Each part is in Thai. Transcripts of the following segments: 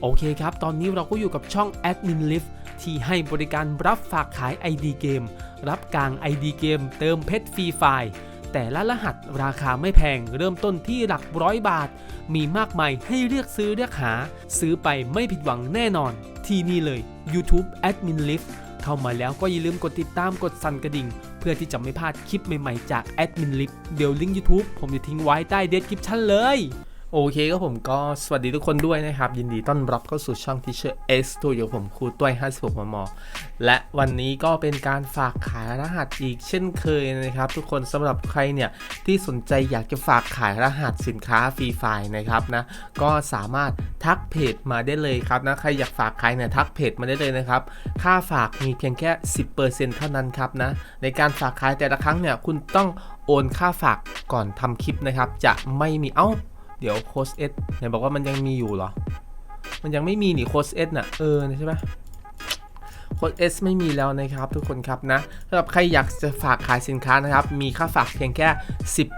โอเคครับ ตอนนี้เราก็อยู่กับช่อง Admin Lift ที่ให้บริการรับฝากขาย ID เกม รับกลาง ID เกม เติมเพชรฟรีไฟล์แต่ละรหัสราคาไม่แพง เริ่มต้นที่หลักร้อยบาท มีมากมายให้เลือกซื้อเลือกหา ซื้อไปไม่ผิดหวังแน่นอน ที่นี่เลย YouTube Admin Lift เข้ามาแล้วก็อย่าลืมกดติดตามกดสั่นกระดิ่ง เพื่อที่จะไม่พลาดคลิปใหม่ๆจาก Admin Lift เดี๋ยวลิงก์ YouTube ผมจะทิ้งไว้ใต้ description เลย โอเคก็ผมก็สวัสดีทุกคนด้วยนะครับ ยินดีต้อนรับเข้าสู่ช่อง Teacher X ตัวอยู่ผมครูต้วย56มม และวันนี้ก็เป็นการฝากขายรหัสอีกเช่นเคยนะครับ ทุกคนสำหรับใครเนี่ยที่สนใจอยากจะฝากขายรหัสสินค้าฟรีไฟล์นะครับนะก็สามารถทักเพจมาได้เลยครับนะใครอยากฝากขายเนี่ยทักเพจมาได้เลยนะครับค่าฝากมีเพียงแค่ 10%เท่านั้นครับนะในการฝากขายแต่ละครั้งเนี่ยคุณต้องโอนค่าฝากก่อนทำคลิปนะครับ จะไม่มีเอ้า เดี๋ยวโค้ชเอสไหนบอกว่ามันยังมีอยู่เหรอ มันยังไม่มีนี่โค้ชเอสน่ะ เออใช่ไหมโค้ชเอสไม่มีแล้วนะครับทุกคนครับนะสำหรับใครอยากจะฝากขายสินค้านะครับ มีค่าฝากเพียงแค่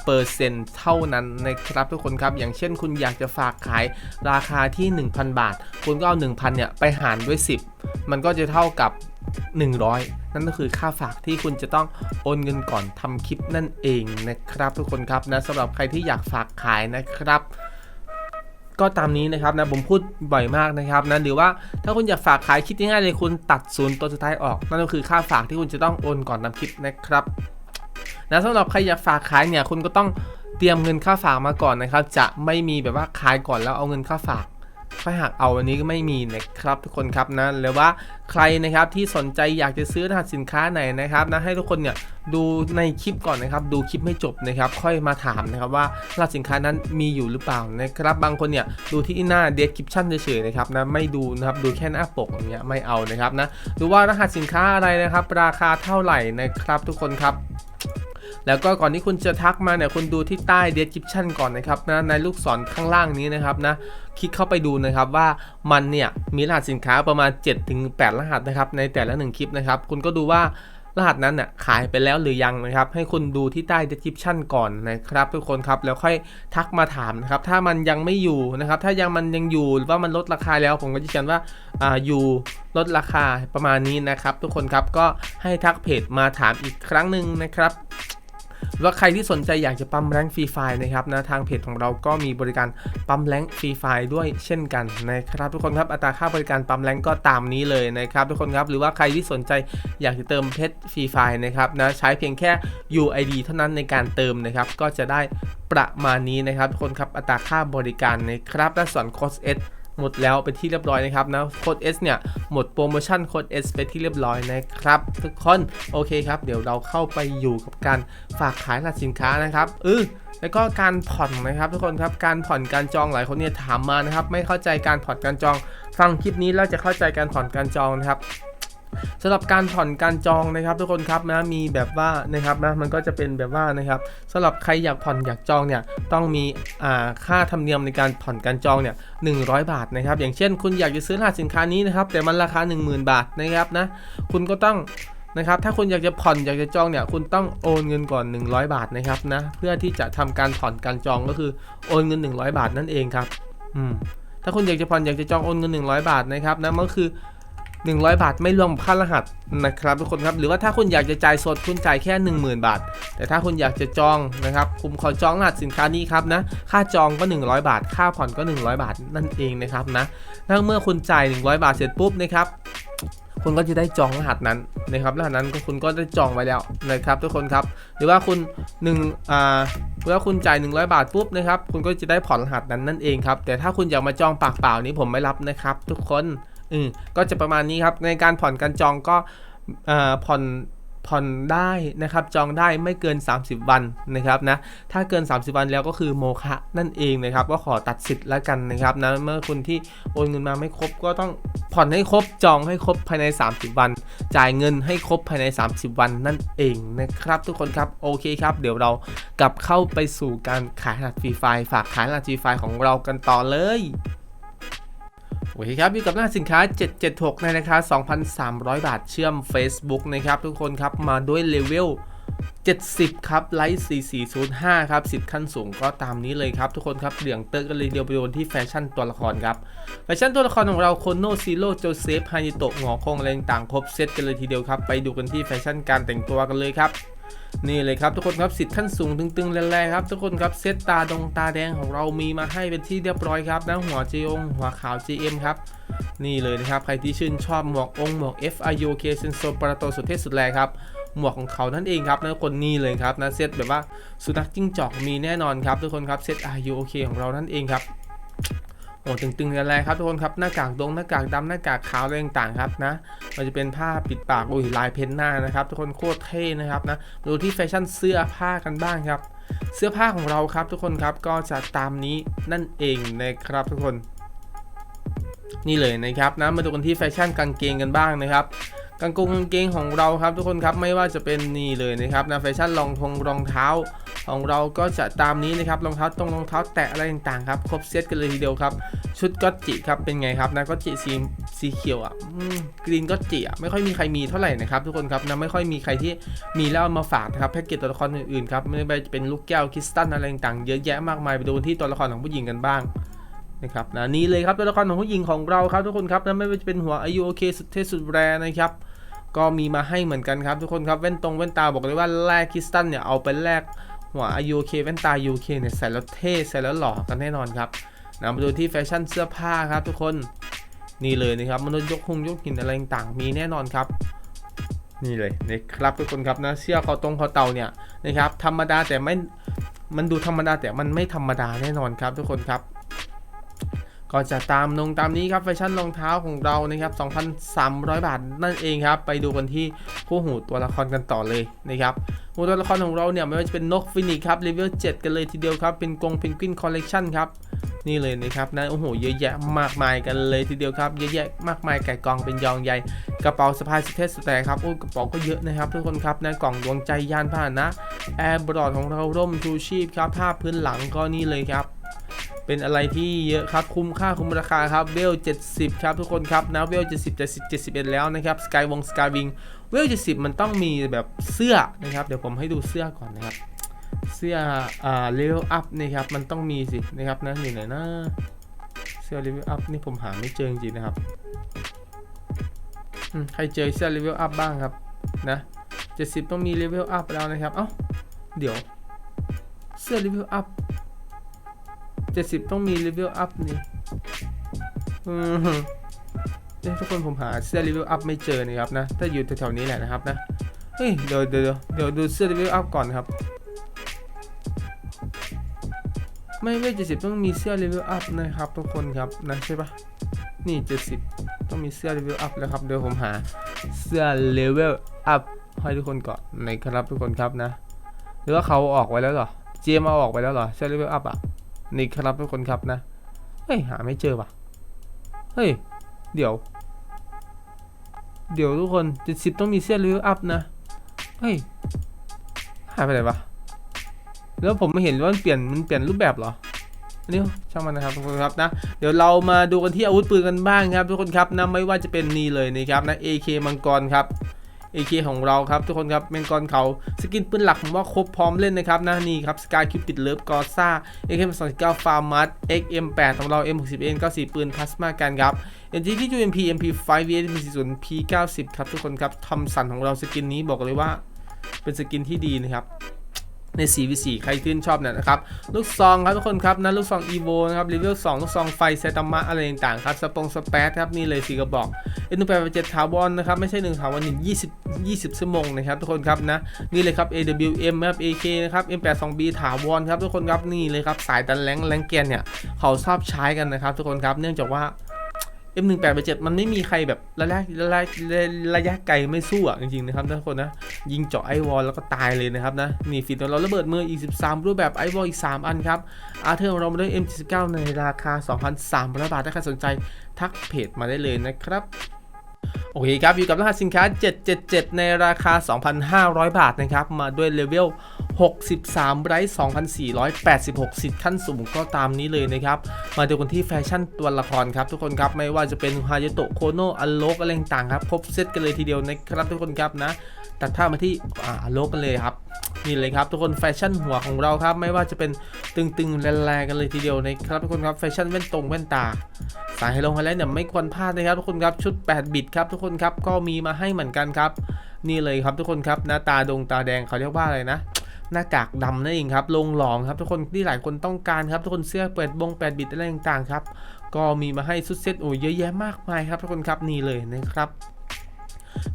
10%เท่านั้นนะครับทุกคนครับ อย่างเช่นคุณอยากจะฝากขายราคาที่ 1,000 บาท คุณก็เอา 1,000เนี่ยไปหารด้วย 10 มันก็จะเท่ากับ 100 นั่นก็คือค่าฝากที่คุณจะต้องโอนเงินก่อนทำคลิปนั่นเองนะครับ ทุกคนครับนะสำหรับใครที่อยากฝากขายนะครับ ก็ตามนี้นะครับนะผมพูดบ่อยมากนะครับนะหรือว่าถ้าคุณอยากฝากขายคิดง่ายๆเลยคุณตัดศูนย์ตัวสุดท้ายออก นั่นก็คือค่าฝากที่คุณจะต้องโอนก่อนทำคลิปนะครับนะสำหรับใครอยากฝากขายเนี่ยคุณก็ต้องเตรียมเงินค่าฝากมาก่อนนะครับ จะไม่มีแบบว่าขายก่อนแล้วเอาเงินค่าฝาก ค่อยหักเอาอันนี้ก็ไม่มีนะครับทุกคนครับนะหรือว่าใครนะครับที่สนใจอยากจะซื้อรหัสสินค้าไหนนะครับนะให้ทุกคนเนี่ยดูในคลิปก่อนนะครับ ดูคลิปไม่จบนะครับ ค่อยมาถามนะครับว่ารหัสสินค้านั้นมีอยู่หรือเปล่านะครับ บางคนเนี่ยดูที่หน้า description เฉยๆนะครับนะไม่ดูนะครับดูแค่หน้าปกอย่างเงี้ยไม่เอานะครับนะดูว่ารหัสสินค้าอะไรนะครับ ราคาเท่าไหร่นะครับทุกคนครับ แล้วก็ก่อนที่คุณจะทักมาเนี่ยคุณดูที่ใต้ description ก่อนนะครับนะในลูกศรข้างล่างนี้นะครับนะคลิกเข้าไปดูนะครับว่ามันเนี่ยมีรหัสสินค้าประมาณ 7-8 รหัสนะครับในแต่ละหนึ่งคลิปนะครับ คุณก็ดูว่ารหัสนั้นน่ะขายไปแล้วหรือยังนะครับ ให้คุณดูที่ใต้ description ก่อนนะครับ ทุกคนครับแล้วค่อยทักมาถามนะครับ ถ้ามันยังไม่อยู่นะครับ ถ้ายังมันยังอยู่หรือว่ามันลดราคาแล้วผมก็จะเขียนว่าอ่าอยู่ลดราคาประมาณนี้นะครับ ทุกคนครับก็ให้ทักเพจมาถามอีกครั้งหนึ่งนะครับ ว่าใครที่สนใจอยากจะปั๊มแรงฟรีไฟนะครับนะทางเพจของเราก็มีบริการปั๊มแรงฟรีไฟด้วยเช่นกันนะครับ ทุกคนครับอัตราค่าบริการปั๊มแรงก็ตามนี้เลยนะครับทุกคนครับหรือว่าใครที่สนใจอยากจะเติมเพชรฟรีไฟนะครับนะใช้เพียงแค่ UID เท่านั้นในการเติมนะครับก็จะได้ประมาณนี้นะครับทุกคนครับอัตราค่าบริการนะครับและส่วนโค้ด S หมดแล้วไปที่เรียบร้อยนะครับนะโค้ด S เนี่ย หมดโปรโมชั่นโค้ด S ไปที่เรียบร้อยนะครับ ทุกคนโอเคครับ เดี๋ยวเราเข้าไปอยู่กับการฝากขายหลักสินค้านะครับเออแล้วก็การผ่อนนะครับ ทุกคนครับการผ่อนการจองหลายคนเนี่ยถามมานะครับ ไม่เข้าใจการผ่อนการจอง ฟังคลิปนี้แล้วจะเข้าใจการผ่อนการจองนะครับ สำหรับการผ่อนการจองนะครับ ทุกคนครับนะมีแบบว่านะครับนะมันก็จะเป็นแบบว่านะครับสำหรับใครอยากผ่อนอยากจองเนี่ยต้องมีอ่าค่าธรรมเนียมในการผ่อนการจองเนี่ย100บาทนะครับอย่างเช่น คุณอยากจะซื้อรหัสสินค้านี้นะครับแต่มันราคา 10,000 บาทนะครับนะคุณก็ต้องนะครับถ้าคุณอยากจะผ่อนอยากจะจองเนี่ยคุณต้องโอนเงินก่อน 100 บาทนะครับนะเพื่อที่จะทำการผ่อนการจองก็คือโอนเงิน 100 บาทนั่นเองครับอืมถ้าคุณอยากจะผ่อนอยากจะจองโอนเงิน 100 บาทนะครับนะมันก็คือ 100 บาท ไม่รวมค่ารหัสนะครับทุกคนครับ หรือว่าถ้าคุณอยากจะจ่ายสดคุณจ่ายแค่ 10,000 บาท แต่ถ้าคุณอยากจะจองนะครับผมขอจองรหัสสินค้านี้ครับนะ ค่าจองก็ 100 บาท ค่าผ่อนก็ 100 บาทนั่นเองนะครับนะถ้าเมื่อคุณจ่าย 100 บาทเสร็จปุ๊บนะครับคุณก็จะได้จองรหัสนั้นนะครับรหัสนั้นก็คุณก็ได้จองไว้แล้วนะครับทุกคนครับหรือว่าคุณ1อ่าหรือว่าคุณจ่าย 100 บาทปุ๊บนะครับคุณก็จะได้ผ่อนรหัสนั้นนั่นเองครับแต่ถ้าคุณอยากมาจองปากเปล่านี้ผมไม่รับนะครับ ทุกคน อืมก็จะประมาณนี้ครับในการผ่อนการจองก็เอ่อผ่อนผ่อนได้นะครับจองได้ไม่เกิน 30 วันนะครับนะถ้าเกิน 30 วันแล้วก็คือโมฆะนั่นเองนะครับก็ขอตัดสิทธิ์แล้วกันนะครับนะเมื่อคุณที่โอนเงินมาไม่ครบก็ต้องผ่อนให้ครบจองให้ครบภายใน 30 วัน จ่ายเงินให้ครบภายใน 30 วันนั่นเองนะครับ ทุกคนครับโอเคครับ เดี๋ยวเรากลับเข้าไปสู่การขายรหัสฟรีไฟล์ฝากขายรหัสฟรีไฟล์ของเรากันต่อเลย โอเคครับอยู่กับหน้าสินค้า 776 ในราคา 2,300 บาทเชื่อม Facebook นะครับ ทุกคนครับมาด้วยเลเวล70 ครับไลท์4405 ครับสิทธิ์ขั้นสูงก็ตามนี้เลยครับ ทุกคนครับเหลืองเติร์กันเลยเดียวไปโดนที่แฟชั่นตัวละครครับ แฟชั่นตัวละครของเราโคโนซีโร่โจเซฟฮานิโตะหงอคงอะไรต่างครบเซตกันเลยทีเดียวครับ ไปดูกันที่แฟชั่นการแต่งตัวกันเลยครับ นี่เลยครับทุกคนครับสิทธิ์ขั้นสูงตึงๆแรงๆครับ ทุกคนครับเซตตาดงตาแดงของเรามีมาให้เป็นที่เรียบร้อยครับนะหัวจีองหัวขาว GM ครับนี่เลยนะครับใครที่ชื่นชอบหมวกองหมวก F I U K เซนโซปราโตสุดเท่สุดแรงครับหมวกของเขานั่นเองครับนะคนนี้เลยครับนะเซตแบบว่าสุนัขจิ้งจอกมีแน่นอนครับทุกคนครับเซต I U K ของเรานั่นเองครับ โอ้ตึงๆอะไรครับทุกคนครับหน้ากากดงหน้ากากดำหน้ากากขาวอะไรต่างๆครับนะมันจะเป็นผ้าปิดปากโอ้ยลายเพ้นหน้านะครับ ทุกคนโคตรเท่นะครับนะมาดูที่แฟชั่นเสื้อผ้ากันบ้างครับ เสื้อผ้าของเราครับทุกคนครับก็จะตามนี้นั่นเองนะครับทุกคน นี่เลยนะครับนะมาดูกันที่แฟชั่นกางเกงกันบ้างนะครับ กางกงกางเกงของเราครับทุกคนครับไม่ว่าจะเป็นนี่เลยนะครับนะแฟชั่นรองทงรองเท้าของเราก็จะตามนี้นะครับรองเท้าตรงรองเท้าแตะอะไรต่างๆครับครบเซตกันเลยทีเดียวครับ ชุดก็จิครับเป็นไงครับนะก็จิสีสีเขียวอะกรีนก็จิอะไม่ค่อยมีใครมีเท่าไหร่นะครับทุกคนครับนะไม่ค่อยมีใครที่มีแล้วมาฝากนะครับแพ็กเกจตัวละครอื่นๆครับไม่ว่าจะเป็นลูกแก้วคริสตัลอะไรต่างๆเยอะแยะมากมายไปดูที่ตัวละครของผู้หญิงกันบ้างนะครับนะนี่เลยครับตัวละครของผู้หญิงของเราครับทุกคนครับนะไม่ว่าจะเป็นหัวอายุโอเคสุดเทสุดแรนะครับ ก็มีมาให้เหมือนกันครับทุกคนครับแว่นตรงแว่นตาบอกเลยว่าแลกคริสตัลเนี่ยเอาไปแลกหัวอายุโอเคแว่นตา UK เนี่ยใส่แล้วเท่ใส่แล้วหล่อกันแน่นอนครับนะมาดูที่แฟชั่นเสื้อผ้าครับทุกคนนี่เลยนะครับมนุษย์ยกคงยกหินอะไรต่างมีแน่นอนครับ นี่เลยนะครับทุกคนครับนะเสื้อคอตรงคอเต่าเนี่ยนะครับธรรมดาแต่ไม่มันดูธรรมดาแต่มันไม่ธรรมดาแน่นอนครับทุกคนครับ ก็จะตามนงตามนี้ครับแฟชั่นรองเท้าของเรานะครับ2,300 บาทนั่นเองครับ ไปดูกันที่คู่หูตัวละครกันต่อเลยนะครับหูตัวละครของเราเนี่ยไม่ว่าจะเป็นนกฟินิกครับเลเวล7กันเลยทีเดียวครับเป็นกงเพนกวินคอลเลกชันครับนี่เลยนะครับนะโอ้โหเยอะแยะมากมายกันเลยทีเดียวครับเยอะแยะมากมายไก่กองเป็นยองใหญ่กระเป๋าสะพายสเตสแต่ครับโอ้กระเป๋าก็เยอะนะครับทุกคนครับนะกล่องดวงใจยานพาหนะแอร์บรอดของเราร่มชูชีพครับผ้าพื้นหลังก็นี่เลยครับ เป็นอะไรที่เยอะครับคุ้มค่าคุ้มราคาครับเวล 70 ครับทุกคนครับนะเวล 70 70 71 แล้วนะครับสกายวงสกายวิงเวล 70 มันต้องมีแบบเสื้อนะครับเดี๋ยวผมให้ดูเสื้อก่อนนะครับ เสื้ออ่าเลเวลอัพนี่ครับมันต้องมีสินะครับนะนี่ไหนนะเสื้อเลเวลอัพนี่ผมหาไม่เจอจริงๆนะครับใครเจอเสื้อเลเวลอัพบ้างครับนะ 70 ต้องมีเลเวลอัพแล้วนะครับเอ้าเดี๋ยวเสื้อเลเวลอัพ 70ต้องมีเลเวลอัพนี่อืมเนี่ยทุกคนผมหาเสื้อเลเวลอัพไม่เจอนะครับนะ ถ้าอยู่แถวๆนี้แหละนะครับนะ เฮ้ย เดี๋ยวเดี๋ยวเดี๋ยวดูเสื้อเลเวลอัพก่อนครับ ไม่ไม่70ต้องมีเสื้อเลเวลอัพนะครับทุกคนครับนะใช่ปะนี่70ต้องมีเสื้อเลเวลอัพแล้วครับเดี๋ยวผมหาเสื้อเลเวลอัพให้ทุกคนก่อนในครับทุกคนครับนะ หรือว่าเขาออกไว้แล้วเหรอ เจมเอาออกไปแล้วเหรอเสื้อเลเวลอัพอะ นี่ครับทุกคนครับนะ เฮ้ย หาไม่เจอว่ะ เฮ้ย เดี๋ยว เดี๋ยวทุกคนเจ็ดสิบต้องมีเสื้อเลเวอัพนะ เฮ้ย หายไปไหนวะ แล้วผมไม่เห็นว่ามันเปลี่ยน มันเปลี่ยนรูปแบบเหรออันนี้ช่างมันนะครับทุกคนครับนะเดี๋ยวเรามาดูกันที่อาวุธปืนกันบ้างครับ ทุกคนครับนะไม่ว่าจะเป็นนี่เลยนะครับนะ AK มังกรครับ AK ของเราครับทุกคนครับแมงกรเขาสกินปืนหลักผมว่าครบพร้อมเล่นนะครับนะนี่ครับสกายคิวปิดเลิฟกอซ่า AK29 ฟาร์มัส XM8 ของเรา M60N 94 ปืนพลาสมากันครับ NG ที่ UMP MP5 VSP40 P90 ครับทุกคนครับทำสันของเราสกินนี้บอกเลยว่าเป็นสกินที่ดีนะครับ ใน 4v4 ใครชื่นชอบเนี่ยนะครับ ลูกซองครับทุกคนครับนะลูกซอง EVO นะครับรีวิว2ลูกซองไฟไซตามะอะไรต่างๆครับ สปงสเปซครับ นี่เลยสีกระบอก N 8 7ถาวรนะครับ ไม่ใช่1ถาวรหนึ่ง20 20ชั่วโมงนะครับทุกคนครับนะ นี่เลยครับ AWM ครับ AK นะครับ M82B ถาวรครับทุกคนครับนี่เลยครับสายดันแรงแรงแกนเนี่ยเขาชอบใช้กันนะครับทุกคนครับเนื่องจากว่า M18 มันไม่มีใครแบบระยะระยะระยะไกลไม่สู้อะจริงๆนะครับทุกคนนะ ยิงเจาะไอวอลแล้วก็ตายเลยนะครับนะ นี่ฟีดของเราระเบิดมืออีก 13 รูปแบบไอวอลอีก 3 อันครับอาร์เธอร์ของเรามาด้วย M79 ในราคา 2,300 บาท ถ้าใครสนใจทักเพจมาได้เลยนะครับ โอเคครับ อยู่กับรหัสสินค้า 777 ในราคา 2,500 บาทนะครับ มาด้วยเลเวล 63 ไรท์2,486 สิทธิ์ขั้นสูงก็ตามนี้เลยนะครับ มาดูกันที่แฟชั่นตัวละครครับทุกคนครับ ไม่ว่าจะเป็นฮายาโตะโคโนอโลกอะไรต่างครับ ครบเซตกันเลยทีเดียวนะครับทุกคนครับนะ ตัดท่ามาที่อ่าอโลกกันเลยครับ นี่เลยครับทุกคนแฟชั่นหัวของเราครับ ไม่ว่าจะเป็นตึงๆแรงๆกันเลยทีเดียวนะครับทุกคนครับแฟชั่นแว่นตรงแว่นตา สายไฮโลไฮไลท์เนี่ยไม่ควรพลาดนะครับทุกคนครับชุด 8 บิตครับทุกคนครับก็มีมาให้เหมือนกันครับ นี่เลยครับทุกคนครับหน้าตาดงตาแดงเขาเรียกว่าอะไรนะหน้ากากดำนั่นเองครับลงหลอมครับทุกคนที่หลายคนต้องการครับทุกคนเสื้อเปิดบง8บิตอะไรต่างๆครับ ก็มีมาให้ชุดเซตโอ้ยเยอะแยะมากมายครับทุกคนครับนี่เลยนะครับ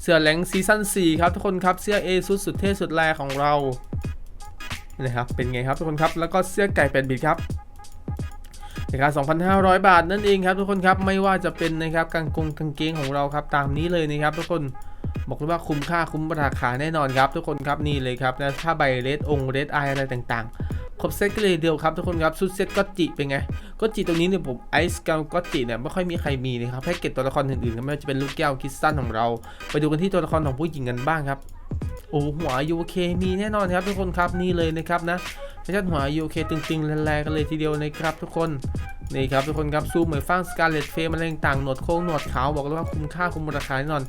เสื้อแหลงซีซั่น4ครับทุกคนครับเสื้อ A สุดสุดเท่สุดแรของเรานะครับเป็นไงครับทุกคนครับแล้วก็เสื้อไก่เป็ดบิดครับราคา2,500 บาทนั่นเองครับทุกคนครับไม่ว่าจะเป็นนะครับกางกงกางเกงของเราครับตามนี้เลยนะครับทุกคนบอกเลยว่าคุ้มค่าคุ้มราคาแน่นอนครับทุกคนครับนี่เลยครับนะถ้าใบเลดองเลดไออะไรต่างๆ ครบเซตก็เลยเดียวครับทุกคนครับชุดเซตก็จิเป็นไง ก็จิตรงนี้เนี่ยผมไอซ์กับก็จิเนี่ยไม่ค่อยมีใครมีนะครับให้เก็บตัวละครอื่นๆไม่ว่าจะเป็นลูกแก้วคิสตันของเรา ไปดูกันที่ตัวละครของผู้หญิงกันบ้างครับโอ้หัวยูเคมีแน่นอนครับทุกคนครับนี่เลยนะครับนะแฟชั่นหัวยูเคตึงๆแรงๆกันเลยทีเดียวนะครับทุกคนนี่ครับทุกคนครับซูมเหมือนฟังสการ์เลตเฟมอะไรต่างหนวดโค้งหนวดขาวบอกเลยว่าคุ้มค่าคุ้มราคาแน่นอน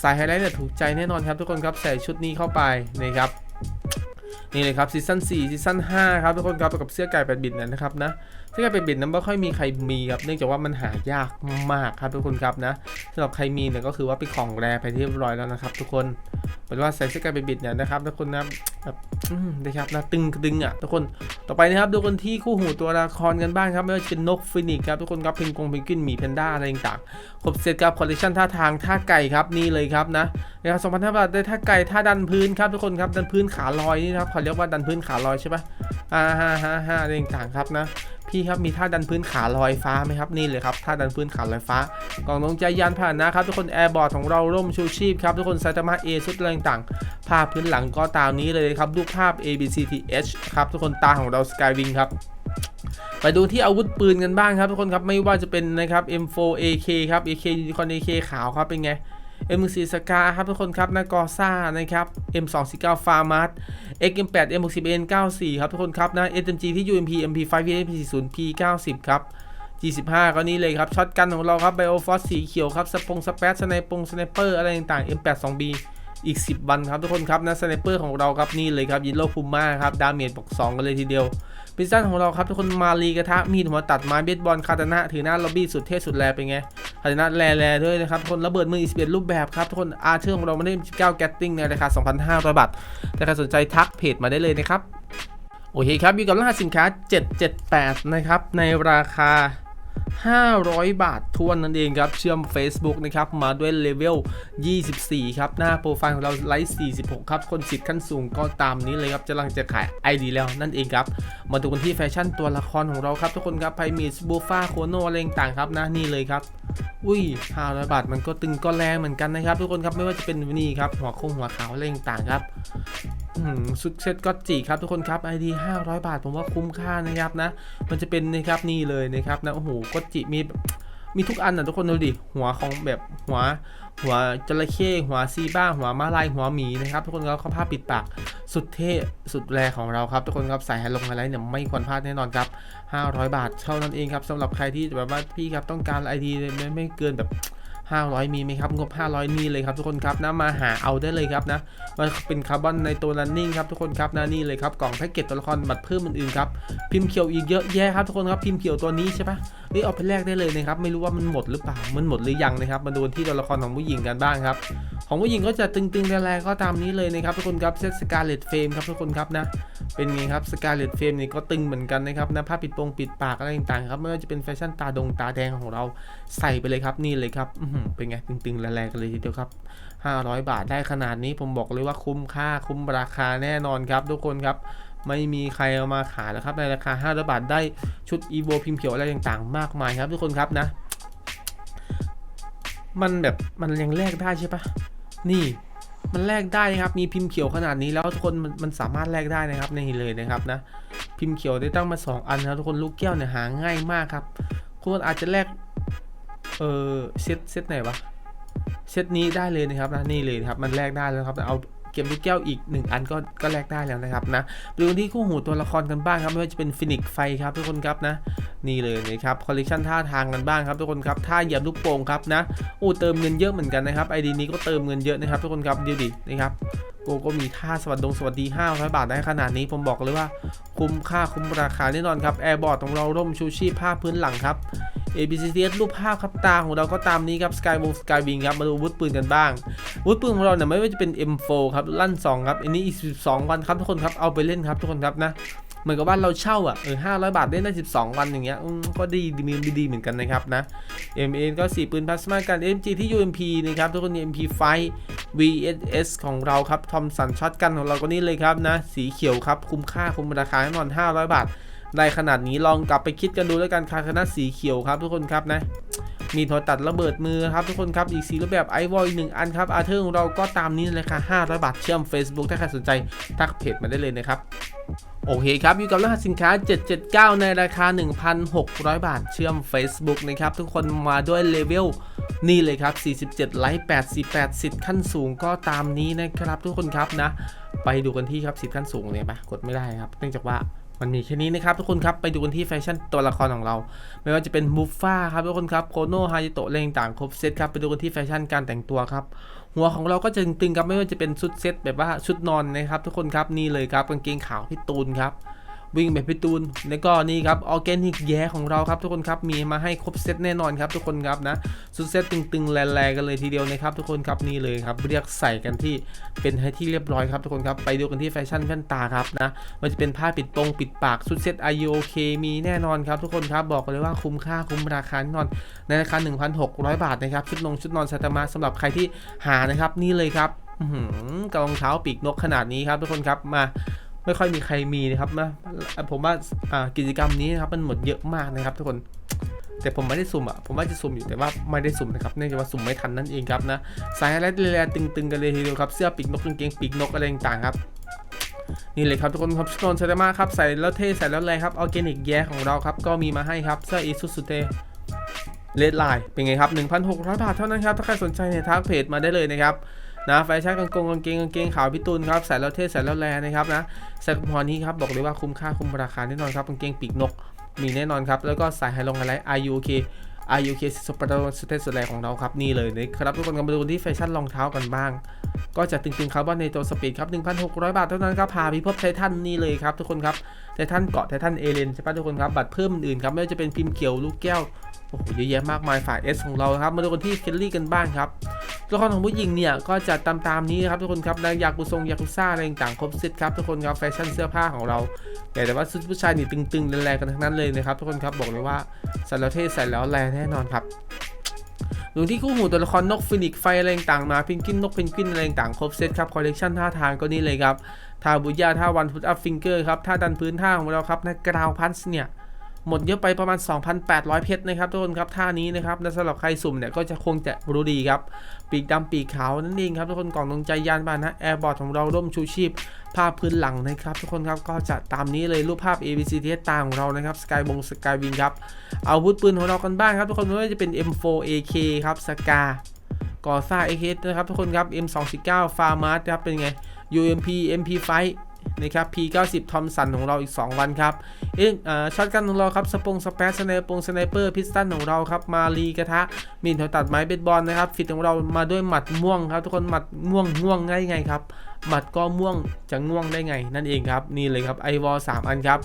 สายไฮไลท์เนี่ยถูกใจแน่นอนครับทุกคนครับใส่ชุดนี้เข้าไปนะครับ นี่เลยครับซีซั่น4ซีซั่น5ครับทุกคนครับกับเสื้อไก่แปดบิตเนนะครับนะ เสื้อไก่แปดบิตนั้นไม่ค่อยมีใครมีครับ เนื่องจากว่ามันหายากมากครับทุกคนครับนะสำหรับใครมีเนี่ยก็คือว่าเป็นของแรไปที่เรียบร้อยแล้วนะครับ ทุกคนเป็นว่าใส่เสื้อไก่แปดบิตเนี่ยนะครับทุกคนนะแบบนะครับนะตึงตึงอะทุกคนต่อไปนะครับดูกันที่คู่หูตัวละครกันบ้างครับไม่ว่าจะเป็นนกฟินิกครับทุกคนครับเพนกงเพนกวินหมีแพนด้าอะไรต่างๆครบเซตครับคอลเลคชันท่าทางท่าไก่ครับนี่เลยครับนะนะครับ2 5 0 0บาทได้ท่าไก่ท่าดันพื้นครับทุกคนครับดันพื้นขาลอยนี่นะครับเขาเรียกว่าดันพื้นขาลอยใช่ปะอ่าฮ่าฮ่าฮ่าอะไรต่างๆครับนะพี่ครับมีท่าดันพื้นขาลอยฟ้าไหมครับนี่เลยครับท่าดันพื้นขาลอยฟ้ากล่องลงใจยานผ่านนะครับทุกคนแอร์บอร์ดของเราร่มชูชีพครับทุกคนไซตามะเอชุดอะไรต่างๆภาพพื้นหลังก็ตามนี้เลยครับรูปภาพ A B C T H ครับทุกคนตาของเรา Skywing ครับไปดูที่อาวุธปืนกันบ้างครับทุกคนครับไม่ว่าจะเป็นนะครับ M4 AK ครับ AK Unicorn AK ขาวครับเป็นไง M4 สกาครับทุกคนครับนากอซ่านะครับ M249 ฟาร์มัส XM8 M60 N94 ครับทุกคนครับนะ SMG ที่ UMP MP5 MP40 P90 ครับ G15 ก็นี่เลยครับช็อตกันของเราครับไบโอฟอสสีเขียวครับสปงสเปซสไนปงสไนเปอร์อะไรต่างๆ M82B อีก 10 วันครับทุกคนครับนะสไนเปอร์ของเราครับนี่เลยครับยิโลพูม่าครับดาเมจบอก2กันเลยทีเดียว พิซซ่าของเราครับทุกคนมารีกระทะมีดหัวตัดไม้เบสบอลคาตานะถือหน้าล็อบบี้สุดเท่สุดแลเป็นไงคาตานะแร่ๆด้วยนะครับทุกคนระเบิดมืออีสปีดรูปแบบครับทุกคนอาเชอร์ของเราไม่ได้9แกตติ้งในราคา 2,500 บาทถ้าใครสนใจทักเพจมาได้เลยนะครับโอเคครับอยู่กับรหัสสินค้า 778 นะครับในราคา 500 บาททวนนั่นเองครับ เชื่อม Facebook นะครับ มาด้วยเลเวล 24 ครับ หน้าโปรไฟล์ของเราไลฟ์46 ครับ คนสิทธิ์ขั้นสูงก็ตามนี้เลยครับจะกำลังจะขาย ID แล้วนั่นเองครับ มาดูกันที่แฟชั่นตัวละครของเราครับ ทุกคนครับไพมิสบูฟาโคโนอะไรต่างครับนะนี่เลยครับ อุ้ย500บาทมันก็ตึงก็แรงเหมือนกันนะครับ ทุกคนครับไม่ว่าจะเป็นนี่ครับหัวคงหัวขาวอะไรต่างครับ สุดเซตก็จีครับทุกคนครับ ID 500 บาท ผมว่าคุ้มค่านะครับนะ มันจะเป็นนะครับนี่เลยนะครับนะโอ้โหก็จิมีมีทุกอันนะทุกคนดูดิหัวของแบบหัวหัวจระเข้หัวซีบ้า หัวม้าลายหัวหมีนะครับ ทุกคนครับเขาผ้าปิดปากสุดเท่สุดแรของเราครับ ทุกคนครับสายไฮลงไฮไลท์เนี่ยไม่ควรพลาดแน่นอนครับ 500 บาทเท่านั้นเองครับสำหรับใครที่แบบว่าพี่ครับต้องการ ID ไม่ไม่เกินแบบ 500 มีไหมครับ งบ 500 มีเลยครับทุกคนครับนะมาหาเอาได้เลยครับนะมันเป็นคาร์บอนในตัวนันนิ่งครับทุกคนครับนะนี่เลยครับกล่องแพ็กเกจตัวละครบัตรเพิ่มอื่นๆครับพิมพ์เขียวอีกเยอะแยะครับทุกคนครับพิมพ์เขียวตัวนี้ใช่ปะเอ้ยเอาไปแลกได้เลยนะครับไม่รู้ว่ามันหมดหรือเปล่ามันหมดหรือยังนะครับมาดูที่ตัวละครของผู้หญิงกันบ้างครับ ของผู้หญิงก็จะตึงๆแรงๆก็ตามนี้เลยนะครับทุกคนครับเซตสกาเลตเฟมครับทุกคนครับนะเป็นไงครับสกาเลตเฟมนี่ก็ตึงเหมือนกันนะครับนะผ้าปิดโปงปิดปากอะไรต่างๆครับไม่ว่าจะเป็นแฟชั่นตาดงตาแดงของเราใส่ไปเลยครับนี่เลยครับเป็นไงตึงๆแรงๆกันเลยทีเดียวครับ 500 บาทได้ขนาดนี้ผมบอกเลยว่าคุ้มค่าคุ้มราคาแน่นอนครับ ทุกคนครับไม่มีใครเอามาขายแล้วครับในราคา500บาทได้ชุดอีโวพิมพ์เขียวอะไรต่างๆ มากมายครับ ทุกคนครับนะ มันแบบมันยังแลกได้ใช่ปะ นี่มันแลกได้นะครับ มีพิมพ์เขียวขนาดนี้แล้วทุกคนมันมันสามารถแลกได้นะครับนี่เลยนะครับนะ พิมพ์เขียวได้ตั้งมา 2 อันนะทุกคนลูกแก้วเนี่ยหาง่ายมากครับคุณอาจจะแลกเออเซตเซตไหนวะเซตนี้ได้เลยนะครับนะนี่เลยครับมันแลกได้แล้วครับเอา เกมลูกแก้วอีก 1 อันก็ก็แลกได้แล้วนะครับนะไปดูที่คู่หูตัวละครกันบ้างครับไม่ว่าจะเป็นฟินิกไฟครับทุกคนครับนะนี่เลยนะครับคอลเลคชันท่าทางกันบ้างครับทุกคนครับท่าเหยียบลูกโป่งครับนะอู้เติมเงินเยอะเหมือนกันนะครับไอดีนี้ก็เติมเงินเยอะนะครับทุกคนครับดูดินะครับ โกโก็มีท่าสวัสดงสวัสดี 500 บาทได้ขนาดนี้ผมบอกเลยว่า คุ้มค่าคุ้มราคาแน่นอนครับแอร์บอร์ดของเราร่มชูชีพผ้าพื้นหลังครับ ABCDS รูปภาพครับตาของเราก็ตามนี้ครับ Skywing Skywing ครับ มาดูวุธปืนกันบ้าง วุธปืนของเราเนี่ยไม่ว่าจะเป็น M4 ครับ ลั่น 2 ครับ อันนี้อีก12 วันครับทุกคนครับ เอาไปเล่นครับทุกคนครับนะ เหมือนกับว่าเราเช่าอะเออ500บาทได้ได้12วันอย่างเงี้ยก็ดีดีดีดีเหมือนกันนะครับนะ MN ก็4ปืนพลาสมากัน MG ที่ UMP นะครับทุกคน MP5 VSS ของเราครับทอมสันช็อตกันของเราก็นี่เลยครับนะ สีเขียวครับคุ้มค่าคุ้มราคาแน่นอน500 บาท ได้ขนาดนี้ลองกลับไปคิดกันดูแล้วกันคาคณะสีเขียวครับทุกคนครับนะมีโทรตัดระเบิดมือครับทุกคนครับ อีกสีรูปแบบไอวอลหนึ่งอันครับอาเธอร์ของเราก็ตามนี้เลยค่ะ500 บาทเชื่อม Facebook ถ้าใครสนใจทักเพจมาได้เลยนะครับ โอเคครับอยู่กับรหัสสินค้า 779 ในราคา 1,600 บาท เชื่อม Facebook นะครับ ทุกคนมาด้วยเลเวลนี่เลยครับ 47 ไลค์88 สิทธิ์ขั้นสูงก็ตามนี้นะครับ ทุกคนครับนะ ไปดูกันที่ครับสิทธิ์ขั้นสูงเนี่ยปะกดไม่ได้ครับ เนื่องจากว่า มันมีแค่นี้นะครับทุกคนครับไปดูกันที่แฟชั่นตัวละครของเรา ไม่ว่าจะเป็นมูฟ่าครับทุกคนครับโคโนฮาจิโตะเรงต่างครบเซตครับไปดูกันที่แฟชั่นการแต่งตัวครับหัวของเราก็จะตึงๆครับไม่ว่าจะเป็นชุดเซตแบบว่าชุดนอนนะครับ ทุกคนครับนี่เลยครับกางเกงขาวพี่ตูนครับ วิ่งแบบพี่ตูนแล้วก็นี่ครับออร์แกนิกแย่ของเราครับทุกคนครับมีมาให้ครบเซตแน่นอนครับทุกคนครับนะชุดเซตตึงๆแลๆกันเลยทีเดียวนะครับทุกคนครับนี่เลยครับเรียกใส่กันที่เป็นให้ที่เรียบร้อยครับทุกคนครับไปดูกันที่แฟชั่นแว่นตาครับนะมันจะเป็นผ้าปิดปงปิดปากชุดเซต IOK มีแน่นอนครับทุกคนครับบอกเลยว่าคุ้มค่าคุ้มราคาแน่นอนในราคา 1,600 บาทนะครับชุดนงชุดนอนซาตามะสำหรับใครที่หานะครับนี่เลยครับกระรองเท้าปีกนกขนาดนี้ครับทุกคนครับมา ไม่ค่อยมีใครมีนะครับนะผมว่าากิจกรรมนี้นะครับมันหมดเยอะมากนะครับทุกคนแต่ผมไม่ได้สุ่มอะ ผมว่าจะสุ่มอยู่แต่ว่าไม่ได้สุ่มนะครับ เนื่องจากว่าสุ่มไม่ทันนั่นเองครับนะ สายอะไรแลตึงๆกันเลยทีเดียวครับ เสื้อปีกนกกางเกงปีกนกอะไรต่างๆครับ นี่เลยครับทุกคนครับชนอนเซตามาครับ ใส่แล้วเท่ใส่แล้วแรงครับ ออร์แกนิกแย่ของเราครับ ก็มีมาให้ครับ เสื้ออีซูซูเตเลดไลน์เป็นไงครับ 1,600 บาทเท่านั้นครับ ถ้าใครสนใจเนี่ยทักเพจมาได้เลยนะครับ นะแฟชั่นกางกงกางเกงกางเกงขาวพี่ตูนครับใส่แล้วเท่ใส่แล้วแรงนะครับนะใส่กระพอนี้ครับบอกเลยว่าคุ้มค่าคุ้มราคาแน่นอนครับกางเกงปีกนกมีแน่นอนครับแล้วก็สายไฮลงไฮไลท์ IUK IUK สปอร์ตสเตสแลของเราครับนี่เลยนะครับทุกคนกันมาดูที่แฟชั่นรองเท้ากันบ้าง ก็จะตึงๆคาร์บอนในตัวสปีดครับ 1,600 บาทเท่านั้นครับพาพิภพไททันนี่เลยครับทุกคนครับไททันเกาะไททันเอเลนใช่ปะทุกคนครับบัตรเพิ่มอื่นครับไม่ว่าจะเป็นพิมพ์เขียวลูกแก้ว อ้โหเยอะแยะมากมายฝ่าย S ของเราครับ มาดูกันที่เคลลี่กันบ้างครับตัวละครของผู้หญิงเนี่ยก็จะตามตามนี้ครับทุกคนครับนะยากุทรงยากุซ่าอะไรต่างครบเซตครับทุกคนครับแฟชั่นเสื้อผ้าของเรา แต่แต่ว่าชุดผู้ชายนี่ตึงๆแรงๆกันทั้งนั้นเลยนะครับทุกคนครับบอกเลยว่าใส่แล้วเท่ใส่แล้วแรงแน่นอนครับดูที่คู่หูตัวละครนกฟินิกไฟอะไรต่างมาพิงกินนกเพนกินอะไรต่างครบเซตครับคอลเลกชันท่าทางก็นี่เลยครับท่าบุญญาท่าวันฟุตอัพฟิงเกอร์ครับท่าดันพื้นท่าของเราครับนะกราวพันส์เนี่ย หมดเยอะไปประมาณ 2,800 เพชรนะครับทุกคนครับท่านี้นะครับและสำหรับใครสุ่มเนี่ยก็จะคงจะรู้ดีครับ ปีกดำปีกขาวนั่นเองครับทุกคนกล่องดวงใจยานบานนะแอร์บอร์ดของเราร่มชูชีพภาพพื้นหลังนะครับทุกคนครับก็จะตามนี้เลยรูปภาพ ABC ที่ตาของเรานะครับสกายบงสกายวิงครับอาวุธปืนของเรากันบ้างครับทุกคนไม่ว่าจะเป็น M4AK ครับสกากอซ่า AK นะครับทุกคนครับ M219 ฟาร์มาร์ครับเป็นไง UMP MP5 นะครับ P90 ทอมสันของเราอีก 2 วันครับเอ๊ะช็อตกันของเราครับสปงสเปซสไนปงสไนเปอร์พิสตันของเราครับมาลีกระทะมีนเถาตัดไม้เบสบอลนะครับฟิตของเรามาด้วยหมัดม่วงครับ ทุกคนหมัดม่วงง่วงง่ายไงครับหมัดก็ม่วงจะง่วงได้ไง นั่นเองครับนี่เลยครับไอวอล3อันครับ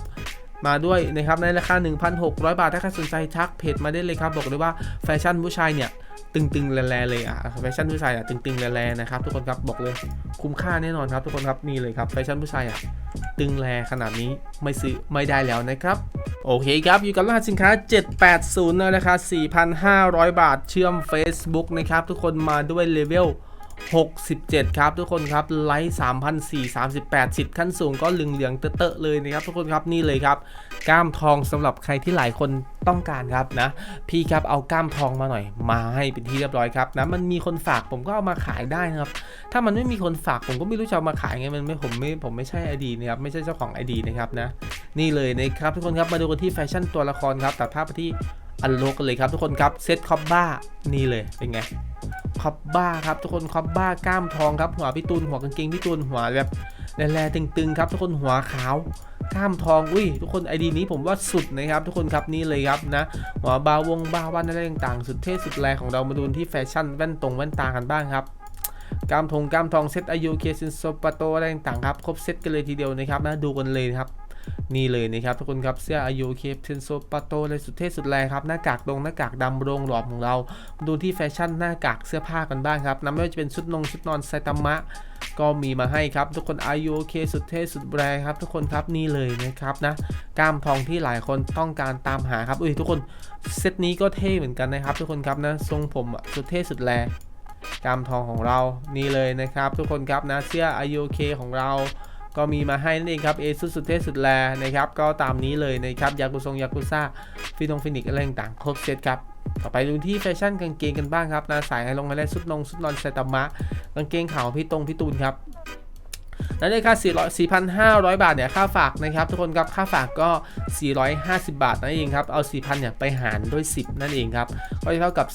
มาด้วยนะครับในราคา 1,600 บาท ถ้าใครสนใจทักเพจมาได้เลยครับบอกเลยว่าแฟชั่นผู้ชายเนี่ยตึงๆแลๆเลยอะแฟชั่นผู้ชายอะตึงๆแลๆนะครับทุกคนครับบอกเลยคุ้มค่าแน่นอนครับ ทุกคนครับนี่เลยครับแฟชั่นผู้ชายอะตึงแลขนาดนี้ไม่ซื้อไม่ได้แล้วนะครับ โอเคครับอยู่กับรหัสสินค้า 780ในราคา4,500 บาทเชื่อม Facebook นะครับทุกคนมาด้วยเลเวล 67 ครับทุกคนครับไลท์3,438 สิทธิ์ขั้นสูงก็เหลืองเหลืองเตอะเลยนะครับทุกคนครับนี่เลยครับก้ามทองสำหรับใครที่หลายคนต้องการครับนะ พี่ครับเอาก้ามทองมาหน่อย มาให้เป็นที่เรียบร้อยครับนะมันมีคนฝากผมก็เอามาขายได้นะครับถ้ามันไม่มีคนฝากผมก็ไม่รู้จะเอามาขายไงมันไม่ผมไม่ผมไม่ใช่ไอดีนะครับไม่ใช่เจ้าของไอดีนะครับนะนี่เลยนะครับทุกคนครับมาดูกันที่แฟชั่นตัวละครครับตัดภาพไปที่อันโลกกันเลยครับทุกคนครับเซตคอบบ้านี่เลยเป็นไง คอบบ้าครับทุกคนคอบบ้ากล้ามทองครับหัวพี่ตูนหัวกางเกงพี่ตูนหัวแบบแร่ๆตึงๆครับทุกคนหัวขาวกล้ามทองอุ้ยทุกคนไอดีนี้ผมว่าสุดนะครับ ทุกคนครับนี่เลยครับนะหัวบาวงบาวันอะไรต่างๆ สุดเท่สุดแรงของเรามาดูที่แฟชั่นแว่นตรงแว่นตากันบ้างครับกล้ามทงกล้ามทองเซตอายุเคซินโซปาโตอะไรต่างๆครับครบเซตกันเลยทีเดียวนะครับนะดูกันเลยครับ นี่เลยนะครับทุกคนครับเสื้ออายุเคปเทนโซปาโตเลยสุดเท่สุดแรงครับหน้ากากดงหน้ากากดำโรงหลอมของเรา ดูที่แฟชั่นหน้ากากเสื้อผ้ากันบ้างครับนะไม่ว่าจะเป็นชุดนงชุดนอนไซตามะก็มีมาให้ครับ ทุกคนอายุโอเคสุดเท่สุดแรงครับ ทุกคนครับนี่เลยนะครับนะกล้ามทองที่หลายคนต้องการตามหาครับอุ้ยทุกคนเซตนี้ก็เท่เหมือนกันนะครับ ทุกคนครับนะทรงผมอะสุดเท่สุดแรงกล้ามทองของเรานี่เลยนะครับ ทุกคนครับนะเสื้ออายุโอเคของเรา ก็มีมาให้นั่นเองครับเอซุสุดเท่สุดแลนะครับก็ตามนี้เลยนะครับยากุซงยากุซ่าฟินงฟินิกอะไรต่างๆครบเซตครับต่อไปดูที่แฟชั่นกางเกงกันบ้างครับนาสายไฮลงไฮไลท์สุดนงสุดนอนไซตามะกางเกงขาวพี่ตรงพี่ตูนครับ นั่นเลยค่า400 4,500 บาทเนี่ยค่าฝากนะครับทุกคนครับค่าฝากก็ 450 บาทนั่นเองครับเอา 4,000เนี่ยไปหารด้วย 10 นั่นเองครับก็จะเท่ากับ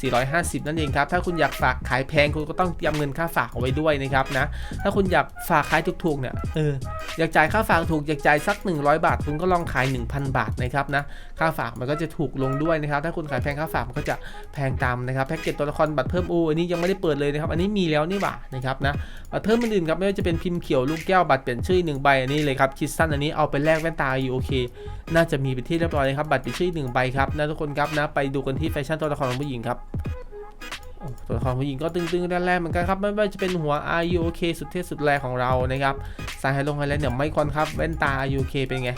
450 นั่นเองครับถ้าคุณอยากฝากขายแพงคุณก็ต้องเตรียมเงินค่าฝากเอาไว้ด้วยนะครับนะถ้าคุณอยากฝากขายถูกๆเนี่ยเอออยากจ่ายค่าฝากถูกอยากจ่ายสัก 100 บาท คุณก็ลองขาย 1,000 บาทนะครับนะค่าฝากมันก็จะถูกลงด้วยนะครับ ถ้าคุณขายแพงค่าฝากมันก็จะแพงตามนะครับแพ็กเกจตัวละครบัตรเพิ่มอูอันนี้ยังไม่ได้เปิดเลยนะครับ อันนี้มีแล้วนี่หว่านะครับนะบัตรเพิ่มอื่นครับไม่ว่าจะเป็นพิมพ์เขียวลูกแก้วบัตรเปลี่ยนชื่อหนึ่งใบอันนี้เลยครับคิดสั้นอันนี้เอาไปแลกแว่นตาอยู่โอเค น่าจะมีเป็นที่เรียบร้อยเลยครับบัตรเปลี่ยนชื่อหนึ่งใบครับนะทุกคนครับนะไปดูกันที่แฟชั่นตัวละครของผู้หญิงครับ ตัวละครผู้หญิงก็ตึงๆแรงๆเหมือนกันครับ ไม่ว่าจะเป็นหัว RUK สุดเท่สุดแรงของเรานะครับสายไฮลงไฮไลท์เนี่ยไม่ควรครับแว่นตา RUK เป็นไง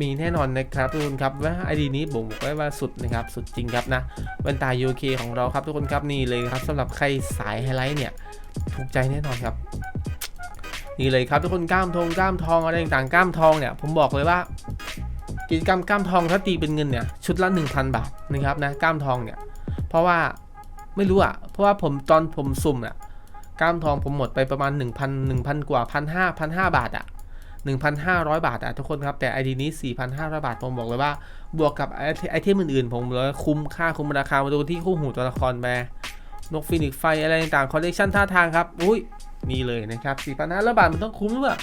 มีแน่นอนนะครับทุกคนครับว่าไอดีนี้บ่งบอกไว้ว่าสุดนะครับสุดจริงครับนะแว่นตา UK ของเราครับทุกคนครับนี่เลยครับสำหรับใครสายไฮไลท์เนี่ยถูกใจแน่นอนครับนี่เลยครับทุกคนกล้ามทองกล้ามทองอะไรต่างๆกล้ามทองเนี่ยผมบอกเลยว่ากิจกรรมกล้ามทองถ้าตีเป็นเงินเนี่ยชุดละ 1,000 บาทนะครับนะกล้ามทองเนี่ยเพราะว่า ไม่รู้อะเพราะว่าผมตอนผมสุ่มอะกล้ามทองผมหมดไปประมาณ 1,000 1,000 กว่า1,500 1,500บาทอะ1,500 บาทอะทุกคนครับ แต่ไอดีนี้ 4,500 บาท ผมบอกเลยว่า บวกกับไอเทมอื่นๆ ผมเลยคุ้มค่าคุ้มราคามาดูที่คู่หูตัวละครแบนกฟินิกไฟอะไรต่างๆคอลเลคชันท่าทางครับ อุ้ยนี่เลยนะครับ4,500 บาทมันต้องคุ้มหรือเปล่า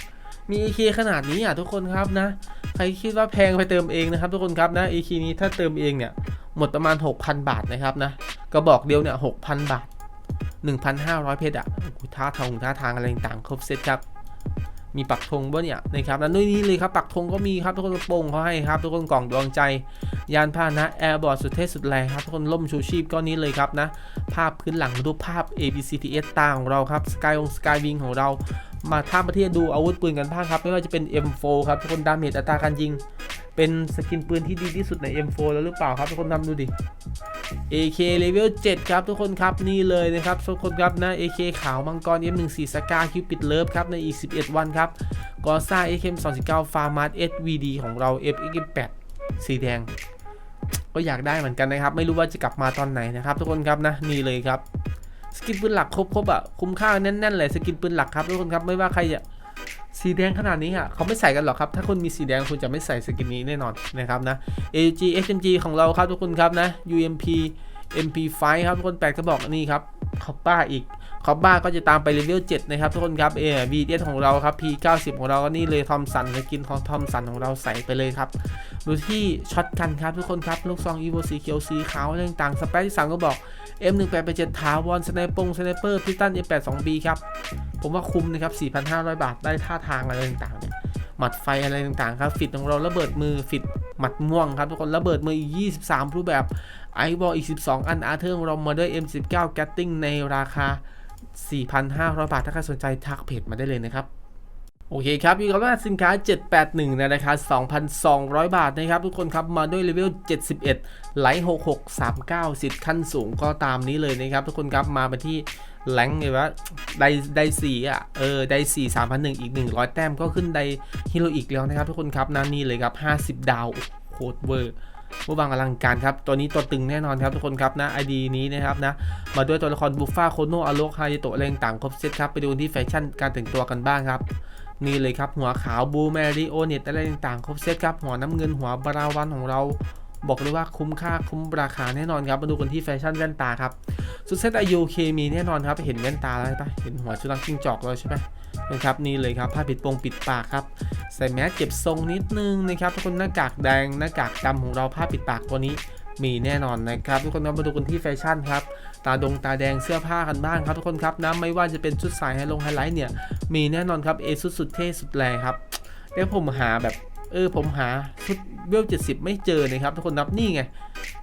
มี AK ขนาดนี้อะทุกคนครับนะ ใครคิดว่าแพงไปเติมเองนะครับ ทุกคนครับนะ AK นี้ถ้าเติมเองเนี่ยหมดประมาณ 6,000 บาทนะครับนะ กระบอกเดียวเนี่ย6,000บาท 1,500 เพชรอะโอ้โหท่าทางท่าทางอะไรต่างๆครบเซตครับมีปักธงบ่เนี่ยนะครับแล้วด้วยนี้เลยครับปักธงก็มีครับทุกคนโป่งเขาให้ครับทุกคนกล่องดวงใจ ยานพาหนะแอร์บอร์ดสุดเท่สุดแรงครับทุกคนล่มชูชีพก็นี้เลยครับนะ ภาพพื้นหลังรูปภาพ ABCTS ตาของเราครับสกายวงสกายวิงของเรา มาท่ามประเทศดูอาวุธปืนกันบ้างครับ ไม่ว่าจะเป็น M4 ครับทุกคนดาเมจอัตราการยิง เป็นสกินปืนที่ดีที่สุดใน M4 แล้วหรือเปล่าครับทุกคนทำดูดิ AK level 7 ครับทุกคนครับนี่เลยนะครับทุกคนครับนะ AK ขาวมังกร M14 สกาคิวปิดเลิฟครับในอีก 11 วันครับกอซ่า AK29 ฟาร์มาร์ SVD ของเรา FX8 สีแดง ก็อยากได้เหมือนกันนะครับ ไม่รู้ว่าจะกลับมาตอนไหนนะครับ ทุกคนครับนะนี่เลยครับ สกินปืนหลักครบครบๆอะคุ้มค่าแน่นๆเลยสกินปืนหลักครับทุกคนครับไม่ว่าใครจะ สีแดงขนาดนี้อะเขาไม่ใส่กันหรอกครับ ถ้าคุณมีสีแดงคุณจะไม่ใส่สกินนี้แน่นอนนะครับนะ AG SMG ของเราครับทุกคนครับนะ UMP MP5 ครับทุกคนแปดกระบอกนี่ครับคอปป้าอีกคอปป้าก็จะตามไปเลเวล7นะครับทุกคนครับเอ VDS ของเราครับ P90 ของเราก็นี่เลยทอมสันสกินของทอมสันของเราใส่ไปเลยครับดูที่ช็อตกันครับทุกคนครับลูกซอง EVO สีเขียวสีขาวอะไรต่างๆสเปซที่สามก็บอก M1887 ถาวรสไนปงสไนเปอร์พิตัน M82B ครับ ผมว่าคุ้มนะครับ 4,500 บาทได้ท่าทางอะไรต่างๆเนี่ยหมัดไฟอะไรต่างๆครับฟิตของเราระเบิดมือฟิตหมัดม่วงครับทุกคนระเบิดมืออีก 23 รูปแบบไอบอลอีก 12 อันอาร์เธอร์ของเรามาด้วย M19 แกตติ้งในราคา 4,500 บาท ถ้าใครสนใจทักเพจมาได้เลยนะครับ โอเคครับมีคำว่าสินค้า 781 ในราคา 2,200 บาทนะครับทุกคนครับ มาด้วยเลเวล 71ไลท์6639 สิทธิ์ขั้นสูงก็ตามนี้เลยนะครับ ทุกคนครับ มาไปที่แรงเลยว่าไดไดสี่อะเออไดสี่สามพันหนึ่งอีก 100 แต้มก็ขึ้นไดฮิโรอีกแล้วนะครับ ทุกคนครับนั่นนี่เลยครับ 50 ดาวโคตรเวอร์ผู้บางอลังการครับ ตัวนี้ตัวตึงแน่นอนครับทุกคนครับนะไอดีนี้นะครับนะ มาด้วยตัวละครบูฟฟาโคโนอโลคฮายโตะแรงต่างครบเซตครับ ไปดูที่แฟชั่นการแต่งตัวกันบ้างครับ นี่เลยครับหัวขาวบูแมริโอเน็ตอะไรต่างๆ ครบเซตครับ หัวน้ำเงินหัวบราวันของเราบอกเลยว่าคุ้มค่าคุ้มราคาแน่นอนครับ มาดูกันที่แฟชั่นแว่นตาครับ สุดเซตอายุเคมีแน่นอนครับ เห็นแว่นตาแล้วใช่ปะเห็นหัวชุดนักจิ้งจอกเลยใช่ไหมนะครับนี่เลยครับผ้าปิดโปงปิดปากครับ ใส่แมสเก็บทรงนิดนึงนะครับทุกคนหน้ากากแดงหน้ากากดำของเราผ้าปิดปากตัวนี้ มีแน่นอนนะครับทุกคนครับมาดูกันที่แฟชั่นครับตาดงตาแดงเสื้อผ้ากันบ้างครับทุกคนครับนะไม่ว่าจะเป็นชุดสายไฮลงไฮไลท์เนี่ยมีแน่นอนครับเอสุดสุดเท่สุดแรงครับเดี๋ยวผมหาแบบเออผมหาชุดเวล70ไม่เจอนะครับทุกคนครับนี่ไง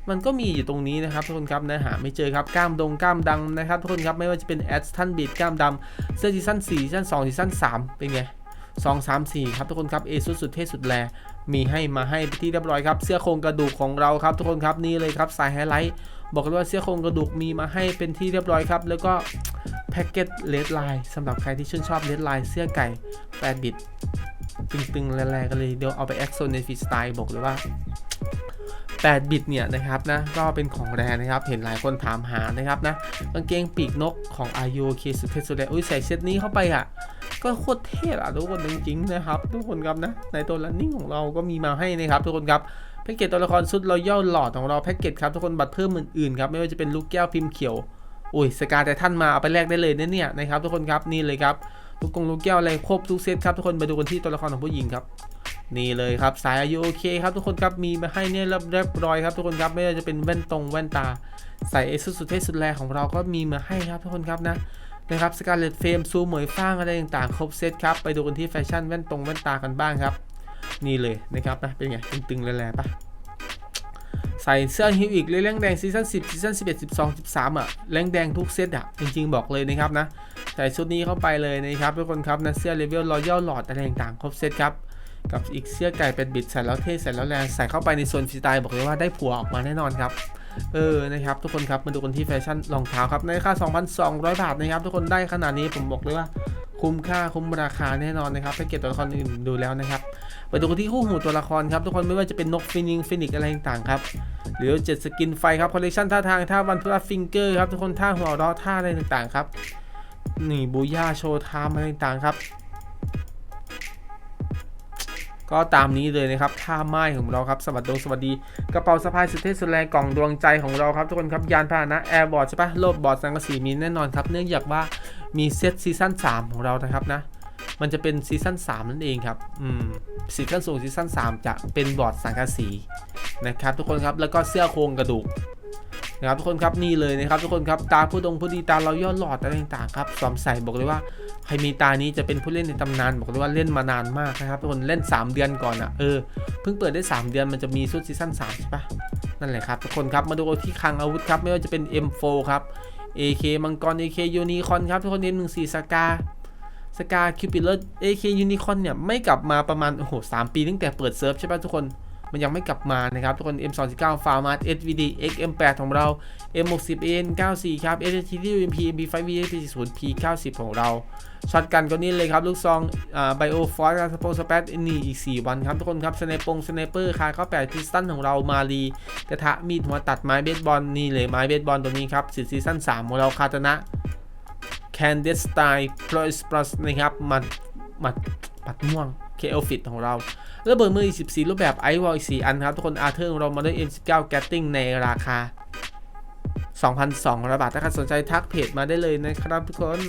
มันก็มีอยู่ตรงนี้นะครับทุกคนครับนะหาไม่เจอครับกล้ามดงกล้ามดังนะครับทุกคนครับไม่ว่าจะเป็นแอดทันบีดกล้ามดำเสื้อซีซั่น4ซีซั่น2ซีซั่น3เป็นไง2 3 4 ครับทุกคนครับเอสุดสุดเท่สุดแล มีให้มาให้ไปนที่เรียบร้อยครับเสื้อโครงกระดูกของเราครับ ทุกคนครับนี่เลยครับสายไฮไลท์บอกเลยว่าเสื้อโครงกระดูกมีมาให้เป็นที่เรียบร้อยครับ แล้วก็แพ็กเกจเลดไลน์สำหรับใครที่ชื่นชอบเลดไลน์เสื้อไก่แปดบิต ตึงๆแรงๆกันเลยเดี๋ยวเอาไปแอคโซนในฟรีสไตล์บอกเลยว่า 8 บิตเนี่ยนะครับนะก็เป็นของแรงนะครับ เห็นหลายคนถามหานะครับนะกางเกงปีกนกของ i u k สุดเท่สุดแรงอุ้ยใส่เซตนี้เข้าไปอะ ก็โคตรเท่อะทุกคนจริงๆนะครับ ทุกคนครับนะในตัวลันนิ่งของเราก็มีมาให้นะครับ ทุกคนครับแพ็กเกจตัวละครชุดรอยัลหลอดของเราแพ็กเกจครับทุกคนบัตรเพิ่มอื่นๆครับไม่ว่าจะเป็นลูกแก้วพิมพ์เขียวอุ้ยสกาแต่ท่านมาเอาไปแลกได้เลยนะเนี่ยนะครับทุกคนครับนี่เลยครับ ลูกกงลูกแก้วอะไรครบทุกเซตครับทุกคนไปดูกันที่ตัวละครของผู้หญิงครับนี่เลยครับสายอายุโอเคครับทุกคนครับมีมาให้เนี่ยเรียบร้อยครับทุกคนครับไม่ว่าจะเป็นแว่นตรงแว่นตาใส่เอสุดสุดเท่สุดแรงของเราก็มีมาให้ครับทุกคนครับนะนะครับสการเลตเฟรมซูเหมยฟ้างอะไรต่างๆ ครบเซตครับไปดูกันที่แฟชั่นแว่นตรงแว่นตากันบ้างครับ นี่เลยนะครับนะเป็นไงตึงๆแรงๆปะ ใส่เสื้อฮิวอีกเลยแรงแดงซีซั่น10ซีซั่น11 12 13อะแรงแดงทุกเซตอะจริง ๆ บอกเลยนะครับนะใส่ชุดนี้เข้าไปเลยนะครับทุกคนครับนะเสื้อเลเวลรอยัลหลอดอะไรต่างๆครบเซตครับกับอีกเสื้อไก่เป็นบิดใส่แล้วเท่ใส่แล้วแรงใส่เข้าไปในโซนฟรีสไตล์บอกเลยว่าได้ผัวออกมาแน่นอนครับเออนะครับทุกคนครับมาดูกันที่แฟชั่นรองเท้าครับในราคา 2,200 บาทนะครับทุกคนได้ขนาดนี้ผมบอกเลยว่า คุ้มค่าคุ้มราคาแน่นอนนะครับแพ็กเกจตัวละครอื่นดูแล้วนะครับไปดูที่คู่หูตัวละครครับทุกคนไม่ว่าจะเป็นนกฟินิงฟินิกอะไรต่างครับหรือเจ็ดสกินไฟครับคอลเลคชันท่าทางท่าวันพุลฟิงเกอร์ครับทุกคนท่าหัวเราะท่าอะไรต่างๆครับนี่บูย่าโชว์ไทม์อะไรต่างๆครับ ก็ตามนี้เลยนะครับท่าไม้ของเราครับสวัสดีสวัสดีกระเป๋าสะพายสุดเท่สุดแรงกล่องดวงใจของเราครับทุกคนครับยานพาหนะแอร์บอร์ดใช่ปะโลบบอร์ดสังกะสีมีแน่นอนครับเนื่องจากว่ามีเซตซีซั่น3 ของเรานะครับนะมันจะเป็นซีซั่น3นั่นเองครับอืมซีซั่นสูงซีซั่น3 จะเป็นบอร์ดสังกะสีนะครับทุกคนครับแล้วก็เสื้อโครงกระดูก นะครับทุกคนครับนี่เลยนะครับทุกคนครับตาผู้ดงผู้ดีตาเราย่อหลอดอะไรต่างๆครับสวมใส่บอกเลยว่าใครมีตานี้จะเป็นผู้เล่นในตำนานบอกเลยว่าเล่นมานานมากนะครับทุกคนเล่น 3 เดือนก่อนอะเออเพิ่งเปิดได้ 3 เดือนมันจะมีชุดซีซั่น3ใช่ปะนั่นแหละครับทุกคนครับมาดูที่คลังอาวุธครับไม่ว่าจะเป็น M4 ครับ AK มังกร AK Unicorn ครับทุกคน M14 สกาสกาคิวปิเลอร์ AK Unicorn เนี่ยไม่กลับมาประมาณโอ้โหสามปีตั้งแต่เปิดเซิร์ฟใช่ปะทุกคน มันยังไม่กลับมานะครับ ทุกคน M29 f a r m a t SVD XM8 ของเรา M60 AN94 ครับ SHT UMP MP5 VP40 P90 ของเราช็อตกันก็นี่เลยครับ ลูกซองอ่าไบโอฟอร์สสปสเปซนี่อีก 4 วันครับ ทุกคนครับสไนปงสไนเปอร์คาเข้า8พิสตันของเรามารีกระทะมีดหัวตัดไม้เบสบอลนี่เลยไม้เบสบอลตัวนี้ครับสิซีซั่น3ของเราคาตนะแคนเดสไตล์พลอสปลัสนะครับมัดมัดปัดม่วง เคเอลฟิตของเราระเบิดมืออีก14รูปแบบไอวอลอีก4อันครับ ทุกคนอาร์เธอร์ของเรามาด้วย M19 แกตติ้งในราคา 2,200 บาท ถ้าใครสนใจทักเพจมาได้เลยนะครับทุกคน